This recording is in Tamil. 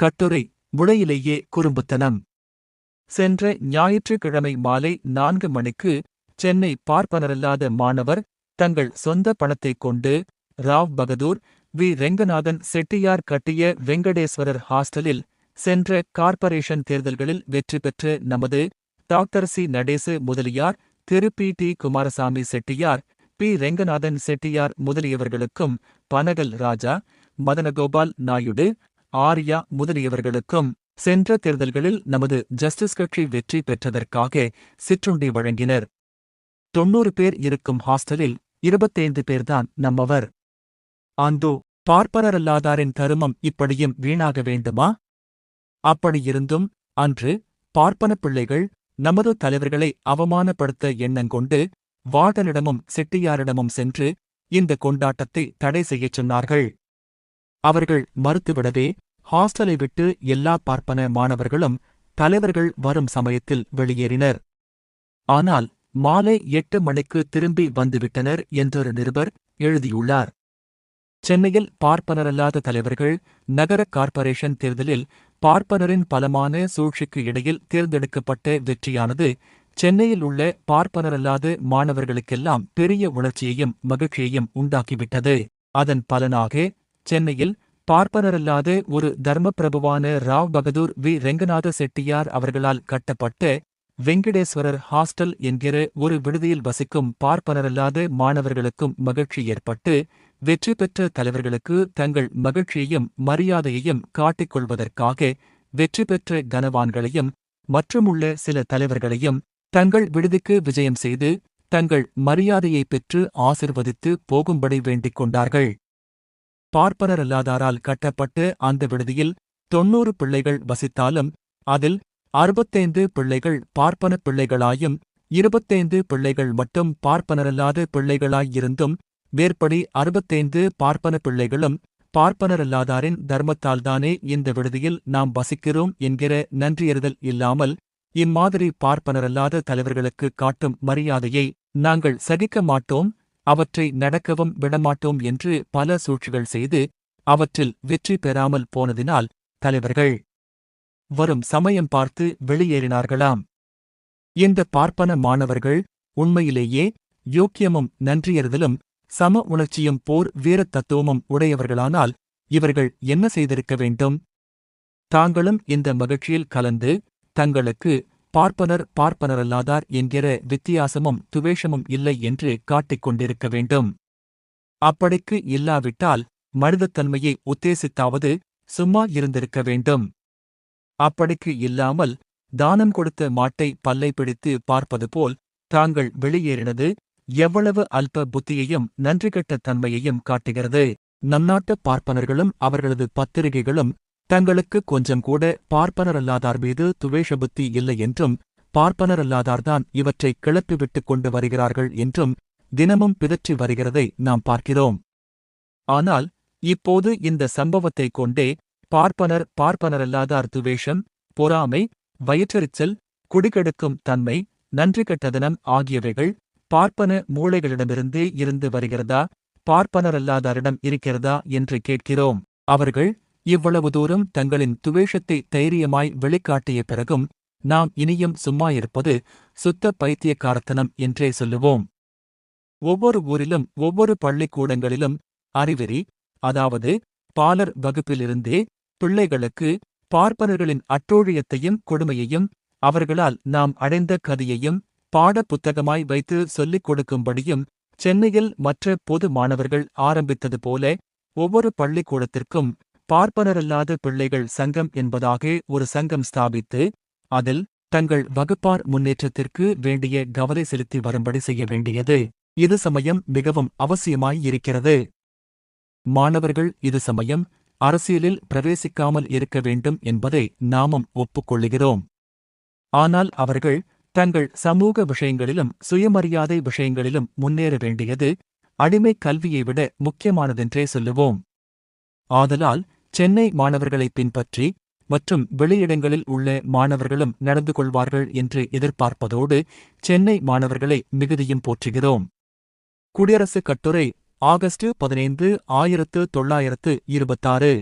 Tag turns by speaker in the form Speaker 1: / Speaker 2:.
Speaker 1: கட்டுரை முளையிலேயே குறும்புத்தனம். சென்ற ஞாயிற்றுக்கிழமை மாலை நான்கு மணிக்கு சென்னை பார்ப்பனரல்லாத மாணவர் தங்கள் சொந்த பணத்தைக் கொண்டு ராவ் பகதூர் வி. ரெங்கநாதன் செட்டியார் கட்டிய வெங்கடேஸ்வரர் ஹாஸ்டலில் சென்ற கார்ப்பரேஷன் தேர்தல்களில் வெற்றி பெற்ற நமது doctor C. Natesa Mudaliar Thiru. P. T. Kumaraswamy Chettiar P. Ranganathan Chettiar முதலியவர்களுக்கும் Panagal Raja Madanagopal Naidu Arya முதலியவர்களுக்கும் சென்ற தேர்தல்களில் நமது ஜஸ்டிஸ் கட்சி வெற்றி பெற்றதற்காக சிற்றுண்டி வழங்கினர். தொன்னூறு பேர் இருக்கும் ஹாஸ்டலில் இருபத்தைந்து பேர்தான் நம்மவர். ஆந்தோ பார்ப்பனரல்லாதாரின் தருமம் இப்படியும் வீணாக வேண்டுமா? அப்படியிருந்தும் அன்று பார்ப்பன பிள்ளைகள் நமது தலைவர்களை அவமானப்படுத்த எண்ணங்கொண்டு வார்டனிடமும் செட்டியாரிடமும் சென்று இந்த கொண்டாட்டத்தை தடை செய்யச் சொன்னார்கள். அவர்கள் மறுத்துவிடவே ஹாஸ்டலை விட்டு எல்லா பார்ப்பன மாணவர்களும் தலைவர்கள் வரும் சமயத்தில் வெளியேறினர். ஆனால் மாலை எட்டு மணிக்கு திரும்பி வந்துவிட்டனர் என்றொரு நிருபர் எழுதியுள்ளார். சென்னையில் பார்ப்பனரல்லாத தலைவர்கள் நகர கார்ப்பரேஷன் தேர்தலில் பார்ப்பனரின் பலமான சூழ்ச்சிக்கு இடையில் தேர்ந்தெடுக்கப்பட்ட வெற்றியானது சென்னையில் உள்ள பார்ப்பனரல்லாத மாணவர்களுக்கெல்லாம் பெரிய உணர்ச்சியையும் மகிழ்ச்சியையும் உண்டாக்கிவிட்டது. அதன் பலனாக சென்னையில் பார்ப்பனரல்லாத ஒரு தர்மப்பிரபுவான ராவ் பகதூர் வி. ரெங்கநாத செட்டியார் அவர்களால் கட்டப்பட்ட வெங்கடேஸ்வரர் ஹாஸ்டல் என்கிற ஒரு விடுதியில் வசிக்கும் பார்ப்பனரல்லாத மாணவர்களுக்கும் மகிழ்ச்சி ஏற்பட்டு வெற்றி பெற்ற தலைவர்களுக்கு தங்கள் மகிழ்ச்சியையும் மரியாதையையும் காட்டிக் கொள்வதற்காக வெற்றி பெற்ற கனவான்களையும் மற்றுமுள்ள சில தலைவர்களையும் தங்கள் விடுதிக்கு விஜயம் செய்து தங்கள் மரியாதையை பெற்று ஆசிர்வதித்து போகும்படி வேண்டிக் கொண்டார்கள். பார்ப்பனரல்லாதாரால் கட்டப்பட்டு அந்த விடுதியில் தொன்னூறு பிள்ளைகள் வசித்தாலும் அதில் அறுபத்தைந்து பிள்ளைகள் பார்ப்பன பிள்ளைகளாயும் இருபத்தைந்து பிள்ளைகள் மட்டும் பார்ப்பனரல்லாத பிள்ளைகளாயிருந்தும் வேற்படி அறுபத்தைந்து பார்ப்பன பிள்ளைகளும் பார்ப்பனரல்லாதாரின் தர்மத்தால்தானே இந்த விடுதியில் நாம் வசிக்கிறோம் என்கிற நன்றியறிதல் இல்லாமல் இம்மாதிரி பார்ப்பனரல்லாத தலைவர்களுக்கு காட்டும் மரியாதையை நாங்கள் சகிக்க மாட்டோம் அவற்றை நடக்கவும் விடமாட்டோம் என்று பல சூழ்ச்சிகள் செய்து அவற்றில் வெற்றி பெறாமல் போனதினால் தலைவர்கள் வரும் சமயம் பார்த்து வெளியேறினார்களாம். இந்த பார்ப்பன மாணவர்கள் உண்மையிலேயே யோக்கியமும் நன்றியறிதலும் சம உணர்ச்சியும் போர் வீரத் தத்துவமும் உடையவர்களானால் இவர்கள் என்ன செய்திருக்க வேண்டும்? தாங்களும் இந்த மகிழ்ச்சியில் கலந்து தங்களுக்கு பார்ப்பனர் பார்ப்பனரல்லாதார் என்கிற வித்தியாசமும் துவேஷமும் இல்லை என்று காட்டிக் கொண்டிருக்க வேண்டும். அப்படிக்கு இல்லாவிட்டால் மனிதத்தன்மையை உத்தேசித்தாவது சும்மா இருந்திருக்க வேண்டும். அப்படிக்கு இல்லாமல் தானம் கொடுத்த மாட்டை பல்லை பிடித்து பார்ப்பது போல் தாங்கள் வெளியேறினது எவ்வளவு அல்ப புத்தியையும் நன்றிகெட்ட தன்மையையும் காட்டுகிறது. நன்னாட்டு பார்ப்பனர்களும் அவர்களது பத்திரிகைகளும் தங்களுக்கு கொஞ்சம் கூட பார்ப்பனரல்லாதார் மீது துவேஷ புத்தி இல்லை என்றும் பார்ப்பனரல்லாதார்தான் இவற்றை கிளப்பிவிட்டுக் கொண்டு வருகிறார்கள் என்றும் தினமும் பிதற்றி வருகிறதை நாம் பார்க்கிறோம். ஆனால் இப்போது இந்த சம்பவத்தைக் கொண்டே பார்ப்பனர் பார்ப்பனரல்லாதார் துவேஷம் பொறாமை வயிற்றெரிச்சல் குடிகெடுக்கும் தன்மை நன்றி கெட்டதனம் ஆகியவைகள் பார்ப்பன மூளைகளிடமிருந்தே இருந்து வருகிறதா பார்ப்பனரல்லாதாரிடம் இருக்கிறதா என்று கேட்கிறோம். அவர்கள் இவ்வளவு தூரம் தங்களின் துவேஷத்தை தைரியமாய் வெளிக்காட்டிய பிறகும் நாம் இனியும் சும்மா இருப்பது சுத்த பைத்தியக்காரத்தனம் என்றே சொல்லுவோம். ஒவ்வொரு ஊரிலும் ஒவ்வொரு பள்ளிக்கூடங்களிலும் அறிவெறி அதாவது பாலர் வகுப்பிலிருந்தே பிள்ளைகளுக்கு பார்ப்பனர்களின் அட்டோழியத்தையும் கொடுமையையும் அவர்களால் நாம் அடைந்த கதையையும் பாடப் புத்தகமாய் வைத்து சொல்லிக் கொடுக்கும்படியும் சென்னையில் மற்ற பொது மாணவர்கள் ஆரம்பித்தது போல ஒவ்வொரு பள்ளிக்கூடத்திற்கும் பார்ப்பனரல்லாத பிள்ளைகள் சங்கம் என்பதாக ஒரு சங்கம் ஸ்தாபித்து அதில் தங்கள் வகுப்பார் முன்னேற்றத்திற்கு வேண்டிய கவலை செலுத்தி வரும்படி செய்ய வேண்டியது. இது சமயம் மிகவும் அவசியமாயிருக்கிறது மாணவர்கள் இது சமயம் அரசியலில் பிரவேசிக்காமல் இருக்க வேண்டும் என்பதை நாமும் ஒப்புக்கொள்ளுகிறோம் ஆனால் அவர்கள் தங்கள் சமூக விஷயங்களிலும் சுயமரியாதை விஷயங்களிலும் முன்னேற வேண்டியது அடிமை கல்வியை விட முக்கியமானதென்றே சொல்லுவோம். ஆதலால் சென்னை மாணவர்களை பின்பற்றி மற்றும் வெளியிடங்களில் உள்ள மாணவர்களும் நடந்து கொள்வார்கள் என்று எதிர்பார்ப்பதோடு சென்னை மாணவர்களை மிகுதியும் போற்றுகிறோம். குடியரசுக் கட்டுரை ஆகஸ்ட் பதினைந்து ஆயிரத்து தொள்ளாயிரத்து இருபத்தாறு.